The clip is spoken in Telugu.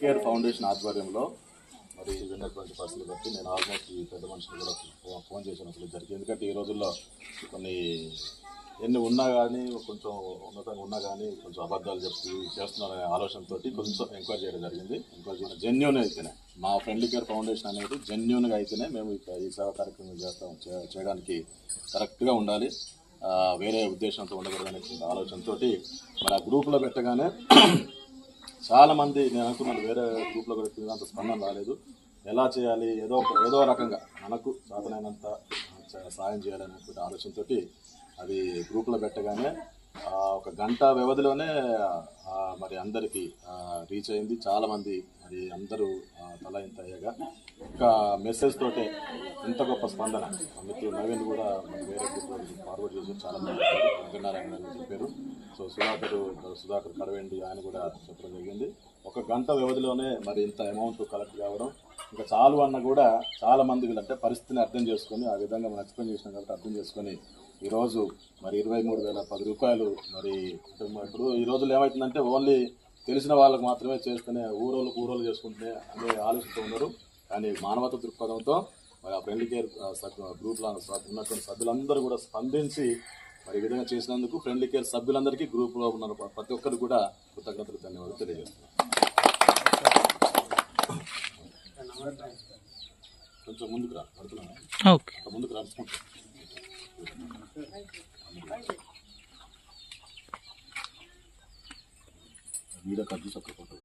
కేర్ ఫౌండేషన్ ఆధ్వర్యంలో మరి ఉన్నటువంటి పరిస్థితులు బట్టి నేను ఆల్మోస్ట్ ఈ పెద్ద మనుషులు కూడా ఫోన్ ఫోన్ చేసినప్పుడు జరిగింది. ఎందుకంటే ఈ రోజుల్లో కొన్ని ఎన్ని ఉన్నా కానీ కొంచెం ఉన్నతంగా ఉన్నా కానీ కొంచెం అబద్ధాలు చెప్పి చేస్తున్నారనే ఆలోచనతో కొంచెం ఎంక్వైరీ చేయడం జరిగింది. ఎంక్వైరీ చేయడం జెన్యున్ అయితేనే. మా ఫ్రెండ్లీ కేర్ ఫౌండేషన్ అనేది జెన్యున్గా అయితేనే మేము ఈ సేవా కార్యక్రమం చేస్తాం చేయడానికి కరెక్ట్గా ఉండాలి. వేరే ఉద్దేశంతో ఉండకూడదనే ఆలోచనతో మరి ఆ గ్రూప్లో పెట్టగానే చాలామంది నేను అనుకున్నాను వేరే గ్రూప్లో కూడా అంత స్పందన రాలేదు. ఎలా చేయాలి? ఏదో ఏదో రకంగా మనకు సాధనైనంత సాయం చేయాలనేటువంటి ఆలోచనతో అది గ్రూప్లో పెట్టగానే ఒక గంట వ్యవధిలోనే మరి అందరికీ రీచ్ అయింది. చాలామంది మరి అందరూ తల ఇంత అయ్యాగా ఒక మెసేజ్ తోటే ఇంత గొప్ప స్పందన. ఆ మిత్రుడు నవీన్ కూడా మరి వేరే గ్రూప్లో ఫార్వర్డ్ చేసి చాలా మంది వెంకటనారాయణ చెప్పారు. సో సుధాకర్ సుధాకర్ కడవేండి ఆయన కూడా చెప్పడం జరిగింది. ఒక గంట వ్యవధిలోనే మరి ఇంత అమౌంట్ కలెక్ట్ కావడం ఇంకా చాలు అన్న కూడా చాలా మంది అంటే పరిస్థితిని అర్థం చేసుకొని ఆ విధంగా మనం ఎక్స్ప్లెయిన్ చేసినాం కాబట్టి అర్థం చేసుకొని ఈరోజు మరి ఇరవై మూడు వేల పది రూపాయలు మరి ఇప్పుడు ఈ రోజుల్లో ఏమవుతుందంటే ఓన్లీ తెలిసిన వాళ్ళకు మాత్రమే చేస్తేనే ఊరోళ్ళు ఊరోళ్ళు చేసుకుంటే అనే ఆలోచిస్తూ ఉన్నారు. కానీ మానవత దృక్పథంతో మరి ఆ ఫ్రెండ్లీ కేర్ గ్రూప్లో ఉన్నటువంటి సభ్యులందరూ కూడా స్పందించి మరి ఈ విధంగా చేసినందుకు ఫ్రెండ్లీ కేర్ సభ్యులందరికీ గ్రూప్లో ఉన్న ప్రతి ఒక్కరు కూడా కృతజ్ఞతలు ధన్యవాదాలు తెలియజేస్తున్నాను కొంచెం ముందుకు రా పడుతున్నాను ఓకే. ముందుకు రా వీడియో కట్ చేసి ఒక్క ఫోటో